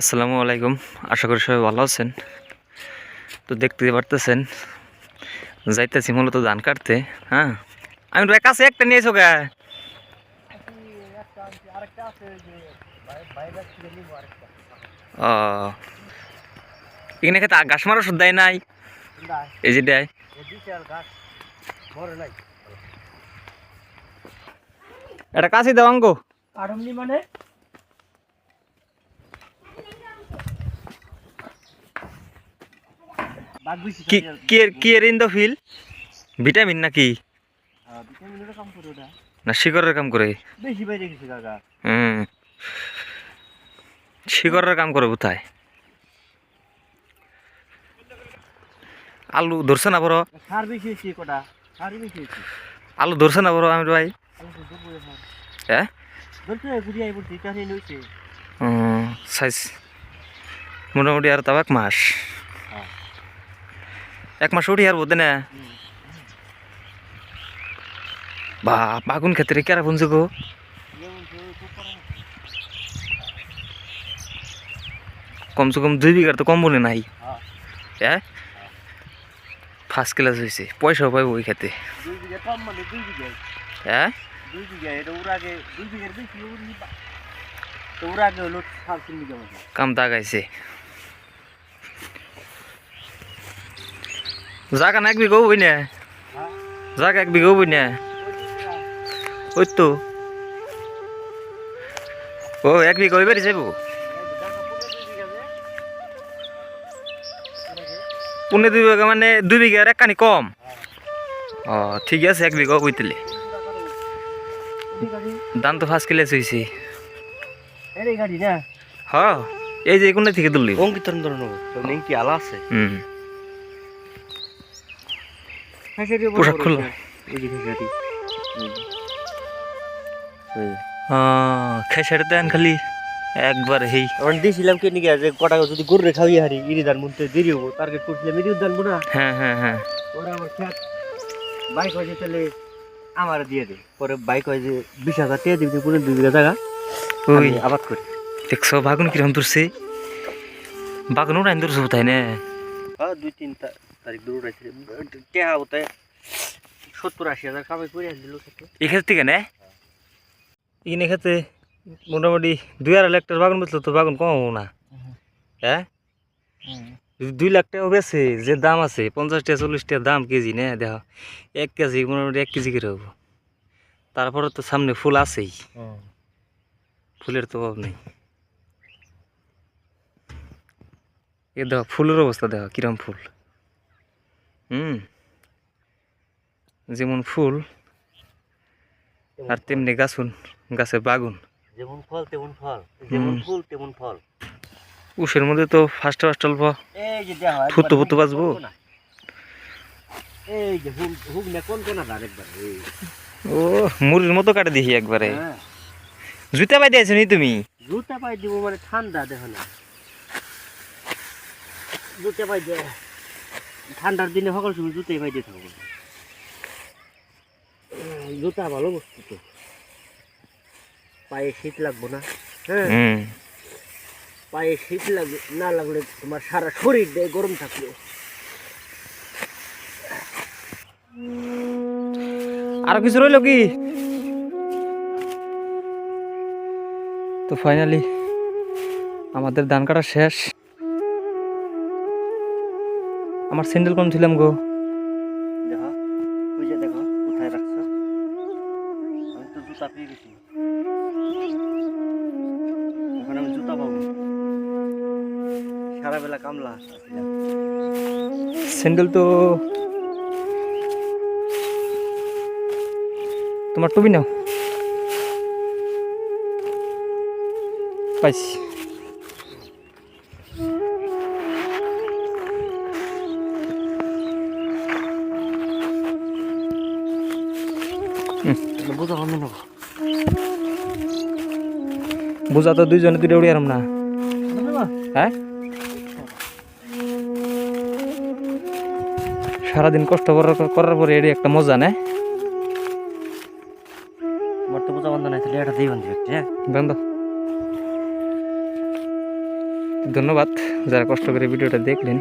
আসসালামু আলাইকুম। আশা করি সবাই ভালো আছেন। তো দেখতে পারতেছেন যাইতেছি মূলত ধান কাটতে হ্যাঁ? আমি তো কাছে একটা নিয়েছো গা। ও। এখানে খেতে ঘাস মারা ওষুধ দেয় নাই? এই যে দেয়। এটা কাছে দাও অঙ্ক মানে? In feel? ভিটামিন নাকি? না, শিকড়ের কাম করে। শিকড়ের কাম করে কোথায়? আলু ধরছে না বড়? আলু ধরছে না বড় আমি ভাই? হ্যাঁ সাইজ মোটামুটি আর তাও এক মাস। এক মাস উঠি আর বোধ না বা বাগুন ক্ষেত্রে কেরা পুঞ্জ গো। কমসে কম দুই বিঘার তো কম বলে নাই। হ্যাঁ ফার্স্ট ক্লাস হয়েছে পয়সাও পাইব ওই খেতে। কম মানে হ্যাঁ দুই বিঘা এটা ওর আগে দুই বিঘার বেশি ওর ই- তো ওর আগে হলো সাড়ে তিন বিঘা মতো কাম দাগাইছে জাগা না এক বিঘা হবই না। জাগা এক বিঘা হবই না। ওই তো। ও এক বিঘা ওই বাড়ি যাব পুনে দুই বিঘা মানে দুই বিঘার এক কানি কম। ও ঠিক আছে এক বিঘা বইতেলে দাম তো ফার্স্ট ক্লাস হয়েছে হ এই যে কোন থেকে তুললি? অঙ্কিত ধরে নেব আলা আছে? হুম। পোশাক খোলা। খেসারি। খেসারি দেন খালি একবার হেই। আমার দিয়েছিলাম কে নিকে যে কটা যদি গরুরে খাওয়াই হারি ইরি ধান মধ্যে দেরি হব টার্গেট করছিলাম ইরি ধান না হ্যাঁ হ্যাঁ হ্যাঁ। ওরা আমার বাইক হয়েছে তাহলে আমার দিয়ে দে। পরে বাইক হয় যে বিশ হাজার টাকা দিবি পুরো দুই বিঘা জায়গা ওই। আবাদ করি। দেখছ বাগুন কিরম তুলছে বাগুন তুলছে তাই না? হ্যাঁ দুই তিন তা- তারিখ দূর উঠাইছে টেহা হতে সত্তর আশি হাজার কামাই করে দিল সাথে ক্ষেত্রে থেকে না? এখানে খেতে মোটামুটি দুই আড়াই লাখ টাকার বাগুন বেচলো তো বাগুন কম হব না। হ্যাঁ? দুই লাখ টাকা বেছে যে দাম আছে পঞ্চাশ টাকা চল্লিশ টাকা দাম কেজি না? দেখো এক কেজি মোটামুটি এক কেজি করে হব। তারপরে তো সামনে ফুল আছেই। ফুলের তো অভাব নেই। এ দেখো ফুলের অবস্থা দেখো কিরম ফুল। হুম। যেমন ফুল আর তেমনি গাছুন গাছে বাগুন। যেমন ফল তেমন ফল যেমন ফুল তেমন ফল। উষের মধ্যে তো ফার্স্ট ফার্স্ট অল্প ফুটো ফুটো বাজবো? ও মুড়ির মতো কাটে দিহি একবারে। হ্যাঁ। জুতা পাই দিয়েছ নি তুমি? জুতা পাই দিব মানে ঠান্ডা দেখো না। জুতা পাই দে। ঠান্ডার দিনে সকল সময় জুতাই পাই দিয়ে থাকব জুতা ভালো বস্তু তো। পায়ে শীত লাগবো না হ্যাঁ? পায়ে শীত লাগবে না লাগলে তোমার সারা শরীর দেয় গরম থাকবে। আর কিছু রইল কি? তো ফাইনালি আমাদের ধান কাটা শেষ। আমার স্যান্ডেল কোন ছিলাম গো? দেখো বুঝে দেখো কোথায় রাখছো? আমি তো জুতা পেয়ে গেছি। এখন আমি জুতা পাবো। সারা বেলা কামলা। স্যান্ডেল তো তোমার টুপি নাও। পাইছি। বুঝা বন্ধ নেব বোঝা তো দুইজনে দুইটা উড়ি আরাম না। হ্যাঁ? সারাদিন কষ্ট করার করার পরে এটি একটা মজা নেয় আমার তো বুঝা বন্ধ নাই তাহলে এটা দিয়ে বন্ধ হ্যাঁ? বন্ধ। ধন্যবাদ যারা কষ্ট করে ভিডিওটা দেখলেন।